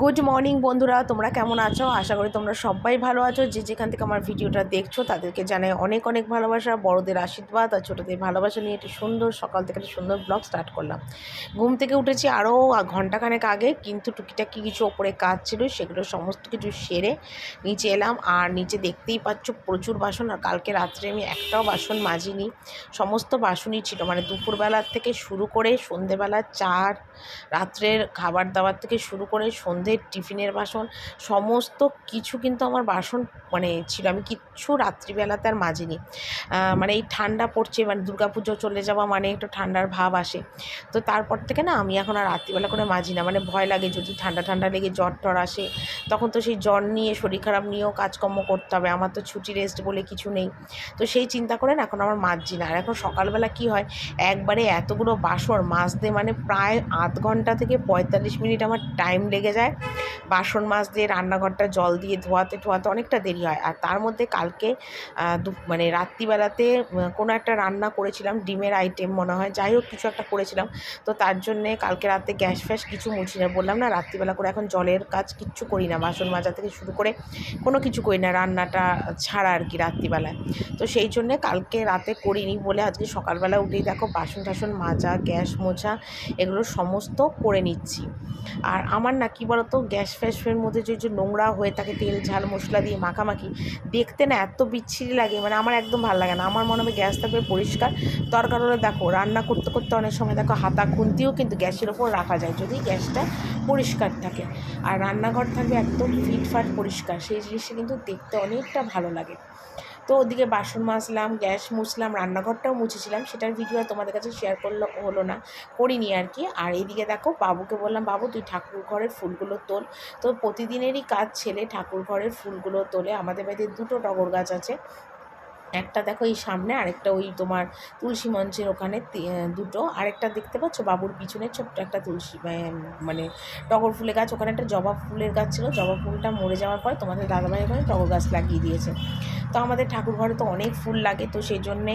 Good morning বন্ধুরা। তোমরা কেমন আছো? আশা করি তোমরা সবাই ভালো আছো। যে যেখান থেকে আমার ভিডিওটা দেখছ, তাদেরকে জানাই অনেক অনেক ভালোবাসা, বড়দের আশীর্বাদ আর ছোটোদের ভালোবাসা নিয়ে একটি সুন্দর সকাল থেকে একটা সুন্দর ব্লগ স্টার্ট করলাম। ঘুম থেকে উঠেছি আরও ঘন্টাখানেক আগে, কিন্তু টুকিটাকি কিছু ওপরে কাজ ছিল, সেগুলো সমস্ত কিছু সেরে নিচে এলাম। আর নিচে দেখতেই পাচ্ছ প্রচুর বাসন, আর কালকে রাত্রে আমি একটাও বাসন মাজিনি। সমস্ত বাসনই ছিল মানে দুপুরবেলার থেকে শুরু করে সন্ধেবেলা চার, রাত্রের খাবার দাবার থেকে শুরু করে সন্ধ্যের টিফিনের বাসন, সমস্ত কিছু কিন্তু আমার বাসন মানে ছিল। আমি কিচ্ছু রাত্রিবেলাতে আর মাজিনি। মানে এই ঠান্ডা পড়ছে মানে দুর্গাপুজো চলে যাওয়া মানে একটু ঠান্ডার ভাব আসে। তো তারপর থেকে না আমি এখন আর রাত্রিবেলা করে মাজি না। মানে ভয় লাগে যদি ঠান্ডা ঠান্ডা লেগে জ্বর টর আসে, তখন তো সেই জ্বর নিয়ে, শরীর খারাপ নিয়েও কাজকর্ম করতে হবে। আমার তো ছুটি রেস্ট বলে কিছু নেই। তো সেই চিন্তা করে না এখন আমার মাজছি না। আর এখন সকালবেলা কি হয়, একবারে এতগুলো বাসন মাজতে মানে প্রায় আধ ঘণ্টা থেকে পঁয়তাল্লিশ মিনিট আমার টাইম লেগে যায়। বাসন মাছ দিয়ে রান্নাঘরটা জল দিয়ে ধোয়াতে ধোয়াতে অনেকটা দেরি হয়। আর তার মধ্যে কালকে মানে রাত্রিবেলাতে কোনো একটা রান্না করেছিলাম, ডিমের আইটেম মনে হয়, যাই হোক কিছু একটা করেছিলাম। তো তার জন্যে কালকে রাতে গ্যাস ফ্যাস কিছু মুছি না। বললাম, না, রাত্রিবেলা করে এখন জলের কাজ কিচ্ছু করি না। বাসন মাজা থেকে শুরু করে কোনো কিছু করি না, রান্নাটা ছাড়া আর কি রাত্রিবেলায়। তো সেই জন্যে কালকে রাতে করিনি বলে আজকে সকালবেলা উঠেই দেখো বাসন টাসন মাজা, গ্যাস মোছা, এগুলো সমস্ত করে নিচ্ছি। আর আমার না কী বলতো, গ্যাস ফ্যাসের মধ্যে যে যে নোংরা হয়ে থাকে, তেল, ঝাল, মশলা দিয়ে মাখামাখি, দেখতে না এত বিচ্ছিরি লাগে মানে আমার একদম ভালো লাগে না। আমার মনে হবে গ্যাস থাকবে পরিষ্কার। দরকার হলে দেখো, রান্না করতে করতে অনেক সময় দেখো হাতা খুন্তিও কিন্তু গ্যাসের ওপর রাখা যায়, যদি গ্যাসটা পরিষ্কার থাকে। আর রান্নাঘর থাকবে একদম ফিটফাট পরিষ্কার, সেই জিনিসটা কিন্তু দেখতে অনেকটা ভালো লাগে। তো ওদিকে বাসন মাজলাম, গ্যাস মুছলাম, রান্নাঘরটাও মুছেছিলাম। সেটার ভিডিও তোমাদের কাছে শেয়ার করল, হলো না। করিনি আর কি। আর এদিকে দেখো, বাবুকে বললাম, বাবু, তুই ঠাকুর ঘরের ফুলগুলো তোল। তো প্রতিদিনেরই কাজ ছেলে ঠাকুর ঘরের ফুলগুলো তোলে। আমাদের বাড়িতে দুটো টগর গাছ আছে। একটা দেখো এই সামনে, আরেকটা ওই তোমার তুলসী মঞ্চের ওখানে দুটো। আরেকটা দেখতে পাচ্ছ বাবুর পিছনে ছোট্ট একটা তুলসী মানে টগর ফুলের গাছ। ওখানে একটা জবা ফুলের গাছ ছিল। জবা ফুলটা মরে যাওয়ার পর তোমাদের দাদাভাই ওখানে টগর গাছ লাগিয়ে দিয়েছে। তো আমাদের ঠাকুর ঘরে তো অনেক ফুল লাগে, তো সেই জন্যে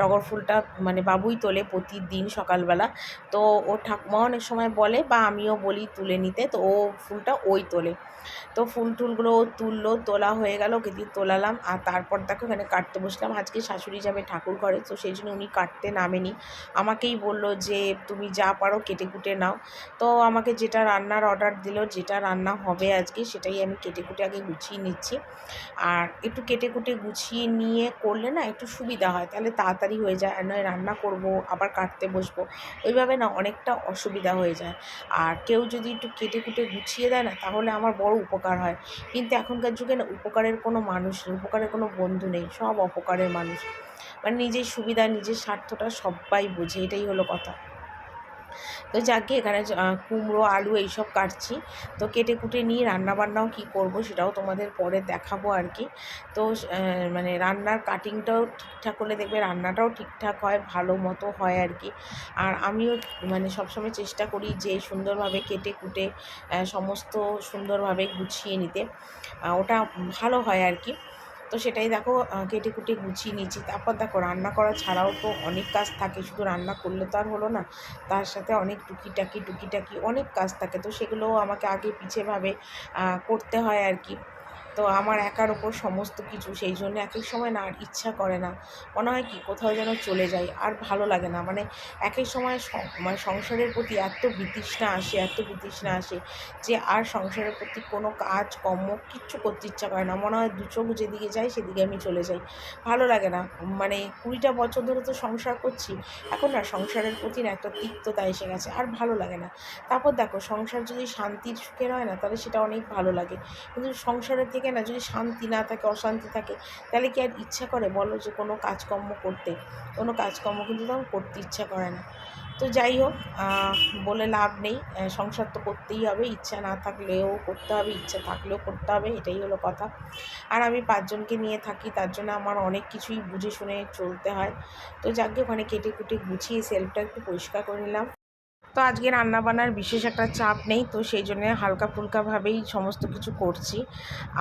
টগর ফুলটা মানে বাবুই তোলে প্রতিদিন সকালবেলা। তো ও ঠাকুমা অনেক সময় বলে বা আমিও বলি তুলে নিতে, তো ও ফুলটা ওই তোলে। তো ফুল টুলগুলো ও তুললো, তোলা হয়ে গেল, ওকে দিয়ে তোলালাম। আর তারপর দেখো এখানে কাটতে বসলাম, আজকে শাশুড়ি যাবে ঠাকুর ঘরে, তো সেই জন্য উনি কাটতে নামেনি। আমাকেই বলল যে, তুমি যা পারো কেটে কুটে নাও। তো আমাকে যেটা রান্নার অর্ডার দিল, যেটা রান্না হবে আজকে, সেটাই আমি কেটে কুটে আগে গুছিয়ে নিচ্ছি। আর একটু কেটে কুটে গুছিয়ে নিয়ে করলে না একটু সুবিধা হয়, তাহলে তাড়াতাড়ি হয়ে যায়, আর নয় রান্না করব, আবার কাটতে বসবো। ওইভাবে না অনেকটা অসুবিধা হয়ে যায়। আর কেউ যদি একটু কেটে কুটে গুছিয়ে দেয় না, তাহলে আমার বড় উপকার হয়। কিন্তু এখনকার যুগে না উপকারের কোনো মানুষ নেই, উপকারের কোনো বন্ধু নেই, সব অপকারের মানুষ। মানে নিজের সুবিধা, নিজের স্বার্থটা সবাই বোঝে, এটাই হলো কথা। তো যাকে এখানে কুমড়ো, আলু এইসব কাটছি, তো কেটে কুটে নিয়ে রান্নাবান্নাও কী করব সেটাও তোমাদের পরে দেখাবো আর কি। তো মানে রান্নার কাটিংটাও ঠিকঠাক করলে দেখবে রান্নাটাও ঠিকঠাক হয়, ভালো মতো হয় আর কি। আর আমিও মানে সবসময় চেষ্টা করি যে সুন্দরভাবে কেটে কুটে সমস্ত সুন্দরভাবে গুছিয়ে নিতে। ওটা ভালো হয় আর কি। তো সেটাই দেখো কেটে কুটে গুছিয়ে নিচ্ছি তারপর দেখো, রান্না করা ছাড়াও তো অনেক কাজ থাকে। শুধু রান্না করলে তো আর হলো না, তার সাথে অনেক টুকিটাকি টুকিটাকি অনেক কাজ থাকে। তো সেগুলোও আমাকে আগে পিছেভাবে করতে হয় আর কি। তো আমার একার ওপর সমস্ত কিছু, সেই জন্য এক এক সময় না আর ইচ্ছা করে না। মনে হয় কি, কোথাও যেন চলে যাই, আর ভালো লাগে না। মানে এক এক সময় মানে সংসারের প্রতি এত বিতৃষ্ণা আসে, এত বিতৃষ্ণা আসে যে আর সংসারের প্রতি কোনো কাজ, কর্ম কিচ্ছু করতে ইচ্ছা করে না। মনে হয় দু চোখ যেদিকে যায়, সেদিকে আমি চলে যাই। ভালো লাগে না। মানে কুড়িটা বছর ধরে তো সংসার করছি, এখন না সংসারের প্রতি না একটা তিক্ততা এসে গেছে, আর ভালো লাগে না। তারপর দেখো, সংসার যদি শান্তির সুখের হয় না, তাহলে সেটা অনেক ভালো লাগে। কিন্তু সংসারের থেকে না, যদি শান্তি না থাকে, অশান্তি থাকে, তাহলে কি আর ইচ্ছা করে? বলো যে কোনো কাজকর্ম করতে। কোনো কাজকর্ম কিন্তু তখন করতে ইচ্ছা করে না। তো যাই হোক বলে লাভ নেই। সংসার তো করতেই হবে। ইচ্ছা না থাকলেও করতে হবে, ইচ্ছা থাকলেও করতে হবে, এটাই হলো কথা। আর আমি পাঁচজনকে নিয়ে থাকি, তার জন্য আমার অনেক কিছুই বুঝে শুনে চলতে হয়। তো যাকে ওখানে কেটে কুটে গুছিয়ে সেলফটা একটু পরিষ্কার করে নিলাম। তো আজকে রান্না বান্নার বিশেষ একটা চাপ নেই, তো সেই জন্য হালকা ফুলকাভাবেই সমস্ত কিছু করছি।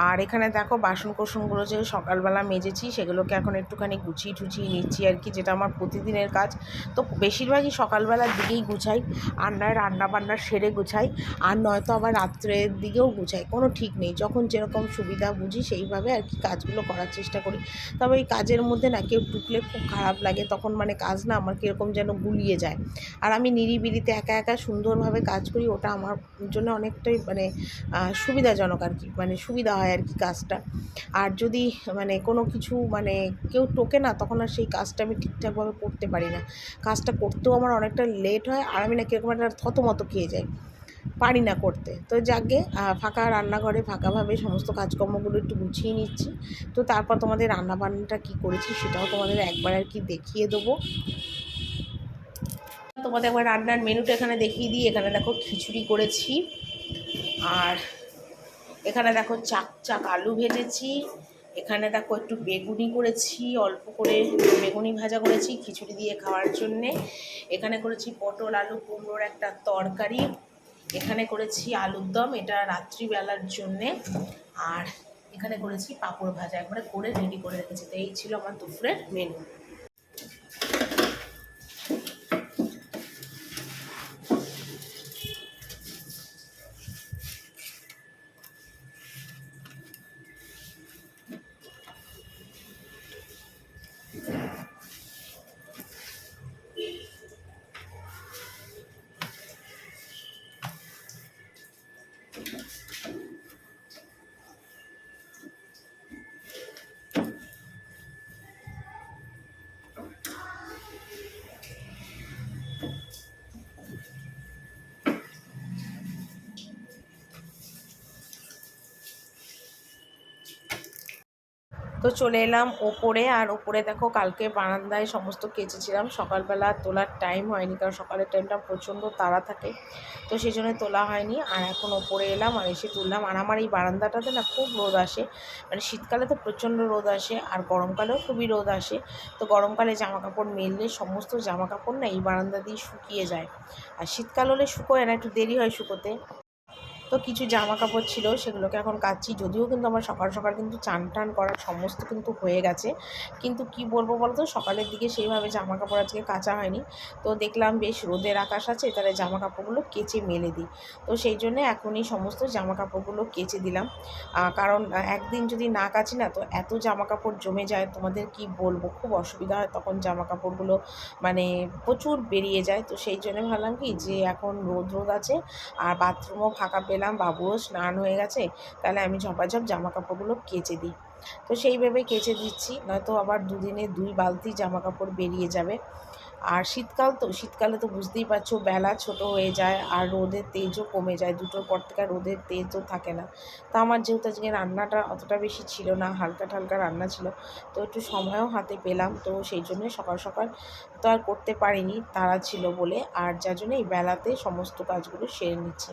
আর এখানে দেখো বাসন কোসনগুলো যে সকালবেলা মেজেছি, সেগুলোকে এখন একটুখানি গুছিয়ে টুচিয়ে নিচ্ছি আর কি, যেটা আমার প্রতিদিনের কাজ। তো বেশিরভাগই সকালবেলার দিকেই গুছাই, আর নয় রান্না বান্না সেরে গুছাই, আর নয়তো আবার রাত্রের দিকেও গুছাই, কোনো ঠিক নেই। যখন যেরকম সুবিধা বুঝি, সেইভাবে আর কি কাজগুলো করার চেষ্টা করি। তবে এই কাজের মধ্যে না কেউ টুকলে খুব খারাপ লাগে, তখন মানে কাজ না আমার কীরকম যেন গুলিয়ে যায়। আর আমি নিরিবিলিতে একা একা একা সুন্দরভাবে কাজ করি, ওটা আমার জন্য অনেকটাই মানে সুবিধাজনক আর কি মানে সুবিধা হয় আর কি কাজটা। আর যদি মানে কোনো কিছু মানে কেউ টোকে না, তখন আর সেই কাজটা আমি ঠিকঠাকভাবে করতে পারি না। কাজটা করতেও আমার অনেকটা লেট হয়, আর আমি না কীরকম একটা থতমত খেয়ে যাই, পারি না করতে। তো যাকে ফাঁকা রান্নাঘরে ফাঁকাভাবে সমস্ত কাজকর্মগুলো একটু গুছিয়ে নিচ্ছি। তো তারপর তোমাদের রান্নাবান্নাটা কী করেছি সেটাও তোমাদের একবার আর কি দেখিয়ে দেবো। তোমাদের একবার রান্নার মেনুটা এখানে দেখিয়ে দিই। এখানে দেখো খিচুড়ি করেছি। আর এখানে দেখো চাক চাক আলু ভেজেছি। এখানে দেখো একটু বেগুনি করেছি, অল্প করে বেগুনি ভাজা করেছি খিচুড়ি দিয়ে খাওয়ার জন্যে। এখানে করেছি পটল, আলু কুমড়োর একটা তরকারি। এখানে করেছি আলুর দম, এটা রাত্রিবেলার জন্যে। আর এখানে করেছি পাঁপড় ভাজা, একবারে করে রেডি করে রেখেছি। তো এই ছিল আমার দুপুরের মেনু তো চলে এলাম ওপরে, আর ওপরে দেখো কালকে বারান্দায় সমস্ত কেচেছিলাম। সকালবেলা তোলার টাইম হয়নি, কারণ সকালের টাইমটা প্রচণ্ড তাড়া থাকে, তো সেই জন্য তোলা হয়নি। আর এখন ওপরে এলাম আর এসে তুললাম। আর আমার এই বারান্দাটাতে না খুব রোদ আসে মানে শীতকালে তো প্রচণ্ড রোদ আসে, আর গরমকালেও খুবই রোদ আসে। তো গরমকালে জামা কাপড় মেললে সমস্ত জামা কাপড় না এই বারান্দা দিয়ে শুকিয়ে যায়। আর শীতকাল হলে শুকোয় না, একটু দেরি হয় শুকোতে। তো কিছু জামা কাপড় ছিল, সেগুলোকে এখন কাচ্ছি। যদিও কিন্তু আমার সকাল সকাল কিন্তু চান টান করার সমস্ত কিন্তু হয়ে গেছে। কিন্তু কি বলব বলতো, সকালের দিকে সেইভাবে জামা কাপড় আজকে কাচা হয়নি। তো দেখলাম বেশ রোদের আকাশ আছে তাহলে জামা কাপড়গুলো কেচে মেলে দিই। তো সেই জন্য এখনই সমস্ত জামা কাপড়গুলো কেচে দিলাম। কারণ একদিন যদি না কাচি না, তো এত জামা কাপড় জমে যায়, তোমাদের কি বলব? খুব অসুবিধা হয় তখন জামা কাপড়গুলো মানে প্রচুর বেরিয়ে যায়। তো সেই জন্য ভাবলাম কি, যে এখন রোদ রোদ আছে, আর বাথরুমও ফাঁকা পেলাম, বাবুও স্নান হয়ে গেছে, তাহলে আমি ঝপাঝপ জামা কাপড়গুলো কেচে দিই। তো সেই ভেবে কেচে দিচ্ছি, নয়তো আবার দুদিনে দুই বালতি জামা কাপড় বেরিয়ে যাবে। আর শীতকাল তো, শীতকালে তো বুঝতেই পারছ, বেলা ছোট হয়ে যায় আর রোদের তেজও কমে যায়, দুটোর পর থেকে রোদের তেজও থাকে না। তা আমার যেহেতু আজকে রান্নাটা অতটা বেশি ছিল না হালকা ঠালকা রান্না ছিল, তো একটু সময়ও হাতে পেলাম, তো সেই জন্যে সকাল সকাল তো আর করতে পারিনি তারা ছিল বলে। আর যার জন্য এই বেলাতে সমস্ত কাজগুলো সেরে নিচ্ছে।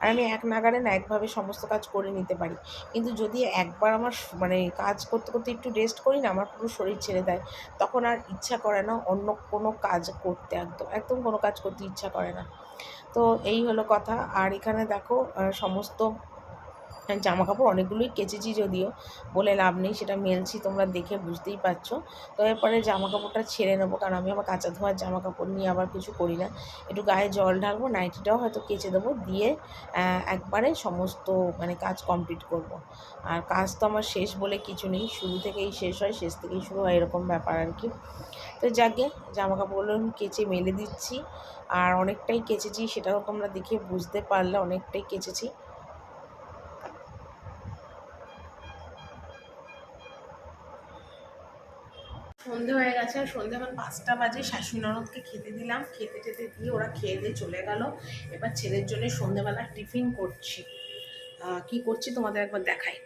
আর আমি এক নাগারে না একভাবে সমস্ত কাজ করে নিতে পারি। কিন্তু যদি একবার আমার মানে কাজ করতে করতে একটু রেস্ট করি না, আমার পুরো শরীর ছেড়ে দেয়, তখন আর ইচ্ছা করে না অন্য কোনো কাজ করতে একদম একদম কোনো কাজ করতে ইচ্ছা করে না। তো এই হলো কথা। আর এখানে দেখো সমস্ত জামা কাপড় অনেকগুলোই কেচেছি যদিও, বলে লাভ নেই, সেটা মেলছি, তোমরা দেখে বুঝতেই পারছ। তো এরপরে জামা কাপড়টা ছেড়ে নেব, কারণ আমি আবার কাঁচা ধোয়ার জামা কাপড় নিয়ে আবার কিছু করি না। একটু গায়ে জল ঢালবো, নাইটিটাও হয়তো কেচে দেবো, দিয়ে একবারে সমস্ত মানে কাজ কমপ্লিট করব। আর কাজ তো আমার শেষ বলে কিছু নেই, শুরু থেকেই শেষ হয়, শেষ থেকেই শুরু হয়, এরকম ব্যাপার আর কি। তো যাকে জামা কাপড়গুলো কেচে মেলে দিচ্ছি, আর অনেকটাই কেচেছি, সেটাও তোমরা দেখে বুঝতে পারলে, অনেকটাই কেচেছি। সন্ধে হয়ে গেছে, আর সন্ধে আমার পাঁচটা বাজে শাশুড়ি ননদকে খেতে দিলাম। খেতে খেতে দিয়ে ওরা খেয়ে দিয়ে চলে গেল। এবার ছেলের জন্য সন্ধেবেলা টিফিন করছি। কি করছি তোমাদের একবার দেখাই।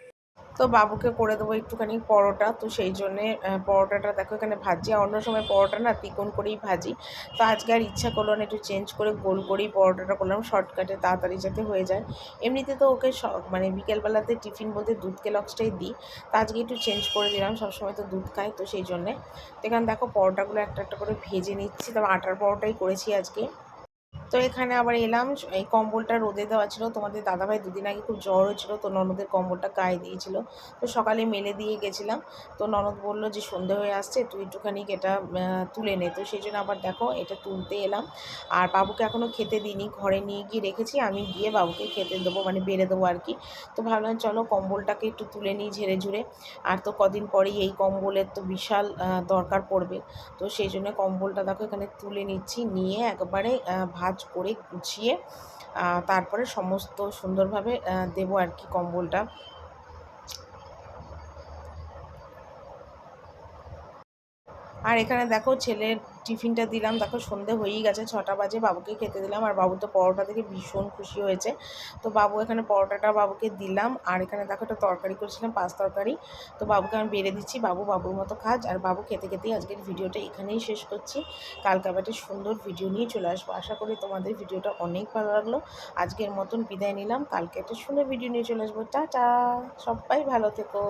তো বাবুকে করে দেবো একটুখানি পরোটা। তো সেই জন্যে পরোটাটা দেখো এখানে ভাজি। আর অন্য সময় পরোটা না তিকোন করেই ভাজি। তো আজকে আর ইচ্ছা করল না একটু চেঞ্জ করে গোল করেই পরোটাটা করলাম। শর্টকাটে তাড়াতাড়ি যাতে হয়ে যায়। এমনিতে তো ওকে মানে বিকেলবেলাতে টিফিন বলতে দুধ কেলক্সটাই দিই। তো আজকে একটু চেঞ্জ করে দিলাম। সবসময় তো দুধ খাই তো সেই জন্যে। তো এখানে দেখো পরোটাগুলো একটা একটা করে ভেজে নিচ্ছি। তবে আটার পরোটাই করেছি আজকে। তো এখানে আবার এলাম, এই কম্বলটা রোদে দেওয়া ছিল। তোমাদের দাদাভাই দুদিন আগে খুব জ্বর হয়েছিল তো ননদের কম্বলটা গায়ে দিয়েছিল। তো সকালে মেলে দিয়ে গেছিলাম। তো ননদ বলল যে, সন্ধে হয়ে আসছে, তুই একটুখানি এটা তুলে নে। তো সেই জন্য আবার দেখো, এটা তুলতে এলাম। আর বাবুকে এখনও খেতে দিইনি, ঘরে নিয়ে গিয়ে রেখেছি। আমি গিয়ে বাবুকে খেতে দেবো মানে বেড়ে দেবো আর কি। তো ভাবলাম, চলো কম্বলটাকে একটু তুলে নিই ঝেড়ে ঝুড়ে। আর তো কদিন পরেই এই কম্বলের তো বিশাল দরকার পড়বে। তো সেই জন্য কম্বলটা দেখো এখানে তুলে নিচ্ছি, নিয়ে একবারে ভাঁজ করে গুছিয়ে তারপরে সমস্ত সুন্দরভাবে দেবো আর কি কম্বলটা। আর এখানে দেখো ছেলের টিফিনটা দিলাম দেখো সন্ধে হয়েই গেছে, ছটা বাজে বাবুকে খেতে দিলাম, আর বাবু তো পরোটা থেকে ভীষণ খুশি হয়েছে। তো বাবু এখানে পরোটাটা বাবুকে দিলাম, আর এখানে দেখো একটা তরকারি করেছিলাম, পাঁচ তরকারি। তো বাবুকে আমি বেড়ে দিচ্ছি, বাবু বাবুর মতো খাজ, আর বাবু খেতে খেতেই আজকের ভিডিওটা এখানেই শেষ করছি। কালকে আবার একটা সুন্দর ভিডিও নিয়ে চলে আসব। আশা করি তোমাদের ভিডিওটা অনেক ভালো লাগল। আজকের মতন বিদায় নিলাম, কালকে একটা সুন্দর ভিডিও নিয়ে চলে আসব। টাটা! সবাই ভালো থেকো।